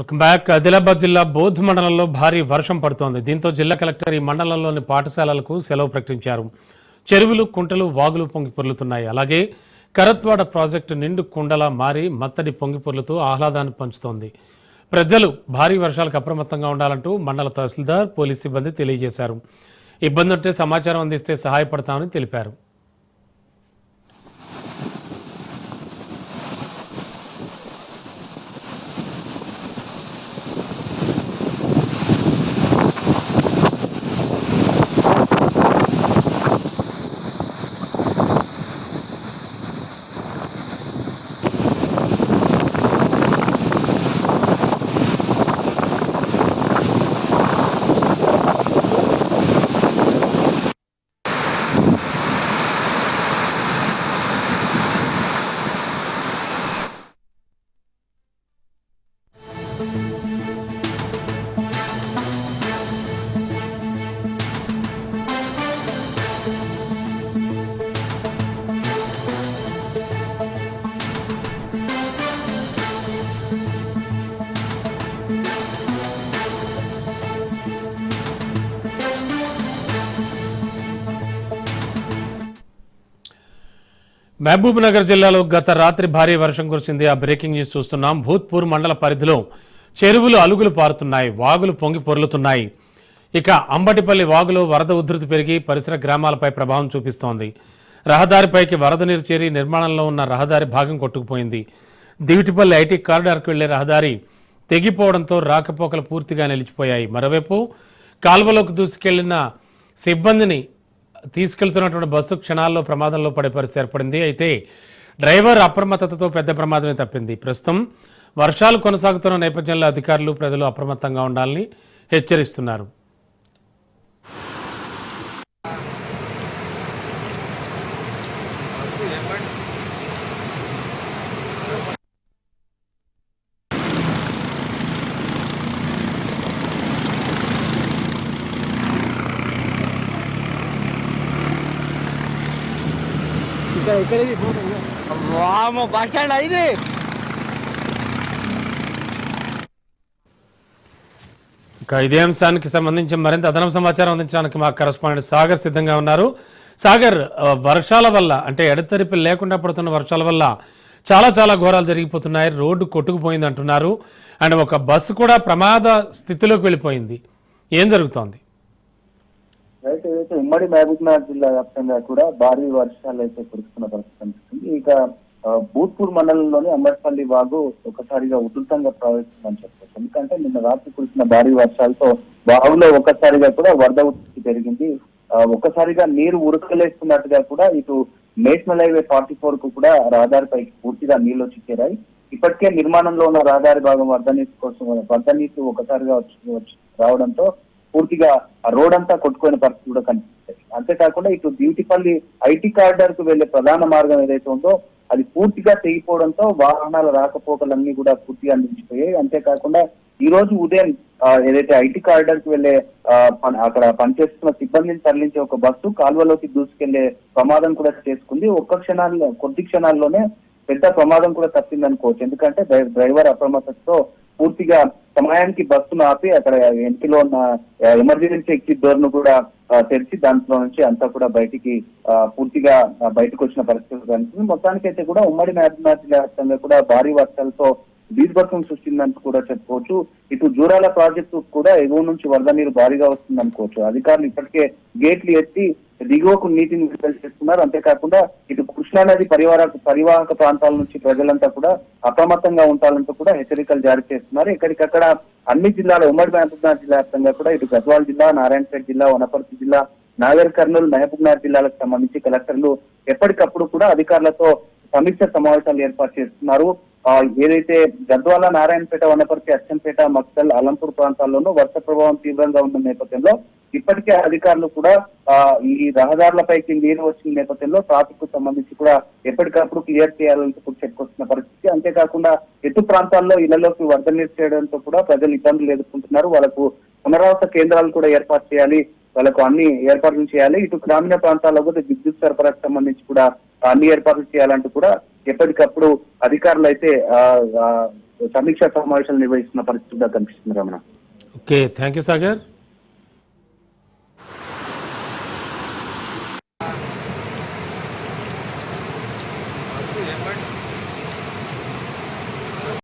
Welcome back Adilabad జిల్లా బోధ్ మండలంలో భారీ వర్షం పడుతోంది. దీంతో జిల్లా కలెక్టర్ ఈ మండలంలోని పాఠశాలలకు సెలవు ప్రకటించారు. చెరువులు కుంటలు వాగులు పొంగి పొర్లుతున్నాయి. అలాగే కరత్వాడ ప్రాజెక్టు నిండు కుండలా మారి మత్తడి పొంగి పొర్లుతూ ఆహ్లాదాన్ని పంచుతోంది. ప్రజలు భారీ వర్షాలకు అప్రమత్తంగా ఉండాలంటూ మండల తహసీల్దార్ పోలీస్ సిబ్బంది తెలియజేశారు. ఇబ్బంది ఉంటే సమాచారం అందిస్తే సహాయపడతామని తెలిపారు. మహబూబ్నగర్ జిల్లాలో గత రాత్రి భారీ వర్షం కురిసింది. ఆ బ్రేకింగ్ న్యూస్ చూస్తున్నాం. భూత్పూర్ మండల పరిధిలో చెరువులు అలుగులు పారుతున్నాయి. వాగులు పొంగి పొర్లుతున్నాయి. ఇక అంబటిపల్లి వాగులో వరద ఉధృతి పెరిగి పరిసర గ్రామాలపై ప్రభావం చూపిస్తోంది. రహదారిపైకి వరద నీరు చేరి నిర్మాణంలో ఉన్న రహదారి భాగం కొట్టుకుపోయింది. దివిటిపల్లి ఐటీ కారిడార్కు వెళ్ళే రహదారి తెగిపోవడంతో రాకపోకలు పూర్తిగా నిలిచిపోయాయి. మరోవైపు కాల్వలోకి దూసుకెళ్ళిన సిబ్బందిని తీసుకెళ్తున్నటువంటి బస్సు క్షణాల్లో ప్రమాదంలో పడే పరిస్థితి ఏర్పడింది. అయితే డ్రైవర్ అప్రమత్తతతో పెద్ద ప్రమాదమే తప్పింది. ప్రస్తుతం వర్షాలు కొనసాగుతున్న నేపథ్యంలో అధికారులు ప్రజలు అప్రమత్తంగా ఉండాలని హెచ్చరిస్తున్నారు. వామో బస్ స్టాండ్ అయింది ఇక ఇదే అంశానికి సంబంధించి మరింత అదనపు సమాచారం అందించడానికి మా కరస్పాండెంట్ సాగర్ సిద్ధంగా ఉన్నారు. సాగర్ వర్షాల వల్ల అంటే ఎడతెరిపి లేకుండా పడుతున్న వర్షాల వల్ల చాలా చాలా ఘోరాలు జరిగిపోతున్నాయి. రోడ్డు కొట్టుకుపోయింది అంటున్నారు అండ్ ఒక బస్సు కూడా ప్రమాద స్థితిలోకి వెళ్ళిపోయింది. ఏం జరుగుతోంది? రైట్ ఏదైతే ఉమ్మడి మహబూబ్నగర్ జిల్లా వ్యాప్తంగా కూడా భారీ వర్షాలు అయితే కురుస్తున్న పరిస్థితి కనిపిస్తుంది. ఇక భూత్పూర్ మండలంలోని అంబర్పల్లి వాగు ఒకసారిగా ఉధృతంగా ప్రవహిస్తుందని చెప్పవచ్చు ఎందుకంటే నిన్న రాత్రి కురిసిన భారీ వర్షాలతో వాగులో ఒక్కసారిగా కూడా వరద ఉత్పత్తి పెరిగింది. ఒకసారిగా ఒక్కసారిగా నీరు ఉరకలేస్తున్నట్టుగా కూడా ఇటు నేషనల్ హైవే ఫార్టీ ఫోర్కు కూడా రహదారిపైకి పూర్తిగా నీళ్ళు వచ్చి చేరాయి. ఇప్పటికే నిర్మాణంలో ఉన్న రహదారి భాగం వరద నీటి కోసం వరద నీటి ఒకసారిగా వచ్చి రావడంతో పూర్తిగా ఆ రోడ్ అంతా కొట్టుకునే పరిస్థితి కూడా కనిపిస్తుంది. అంతేకాకుండా ఇటు బ్యూటిపల్లి ఐటీ కారిడార్కు వెళ్ళే ప్రధాన మార్గం ఏదైతే ఉందో అది పూర్తిగా తెగిపోవడంతో వాహనాల రాకపోకలన్నీ కూడా పూర్తిగా అందించిపోయాయి అంతేకాకుండా ఈ రోజు ఉదయం ఏదైతే ఐటీ కారిడార్కు వెళ్ళే అక్కడ పనిచేస్తున్న సిబ్బందిని తరలించే ఒక బస్సు కాల్వలోకి దూసుకెళ్ళే ప్రమాదం కూడా చేసుకుంది. ఒక్క క్షణాల్లో కొద్ది క్షణాల్లోనే పెద్ద ప్రమాదం కూడా తప్పిందనుకోవచ్చు. ఎందుకంటే డ్రై- డ్రైవర్ అప్రమత్తతో పూర్తిగా సమయానికి బస్సును ఆపి అక్కడ వెనుకలో ఉన్న ఎమర్జెన్సీ ఎగ్జిట్ డోర్ను కూడా తెరిచి దాంట్లో నుంచి అంతా కూడా బయటికి పూర్తిగా బయటకు వచ్చిన పరిస్థితి కనిపిస్తుంది. మొత్తానికైతే కూడా ఉమ్మడి మహబూబ్నగర్ జిల్లా వ్యాప్తంగా కూడా భారీ వర్షాలతో బీభత్సం సృష్టిందని కూడా చెప్పుకోవచ్చు. ఇటు జూరాల ప్రాజెక్టు కూడా ఎగువ నుంచి వరద నీరు భారీగా వస్తుంది అనుకోవచ్చు అధికారులు ఇప్పటికే గేట్లు ఎత్తి దిగువకు నీటిని విడుదల చేస్తున్నారు. అంతేకాకుండా ఇటు కృష్ణానది పరివార పరివాహక ప్రాంతాల నుంచి ప్రజలంతా కూడా అప్రమత్తంగా ఉండాలంటూ కూడా హెచ్చరికలు జారీ చేస్తున్నారు. ఇక్కడికక్కడ అన్ని జిల్లాల ఉమ్మడి మహబూబ్నాథ్ జిల్లా వ్యాప్తంగా కూడా ఇటు గద్వాల జిల్లా నారాయణపేట జిల్లా వనపర్తి జిల్లా నాగర్ కర్నూలు మహబూబ్నాథ్ జిల్లాలకు సంబంధించి కలెక్టర్లు ఎప్పటికప్పుడు కూడా అధికారులతో సమీక్ష సమావేశాలు ఏర్పాటు చేస్తున్నారు. ఏదైతే గద్వాల నారాయణపేట వనపర్తి అచ్చంపేట మక్సల్ అలంపూర్ ప్రాంతాల్లోనూ వర్ష ప్రభావం తీవ్రంగా ఉన్న నేపథ్యంలో ఇప్పటికే అధికారులు కూడా ఆ, ఈ రహదారులపైకి నీరు వచ్చిన నేపథ్యంలో ట్రాఫిక్కు సంబంధించి కూడా ఎప్పటికప్పుడు క్లియర్ చేయాలని కూడా చెప్పుకొస్తున్న పరిస్థితి. అంతేకాకుండా ఎత్తు ప్రాంతాల్లో ఇళ్ళలోకి వరద నీరు చేయడంతో కూడా ప్రజలు ఇబ్బందులు ఎదుర్కొంటున్నారు. వాళ్ళకు పునరావాస కేంద్రాలు కూడా ఏర్పాటు చేయాలి. వాళ్ళకు అన్ని ఏర్పాట్లు చేయాలి. ఇటు గ్రామీణ ప్రాంతాల్లో కూడా విద్యుత్ సరఫరాకు సంబంధించి కూడా అన్ని ఏర్పాట్లు చేయాలంటూ కూడా ఎప్పటికప్పుడు అధికారులు అయితే సమీక్షా సమావేశాలు నిర్వహిస్తున్న పరిస్థితిగా కనిపిస్తుంది Ramana. Okay. Thank you Sagar.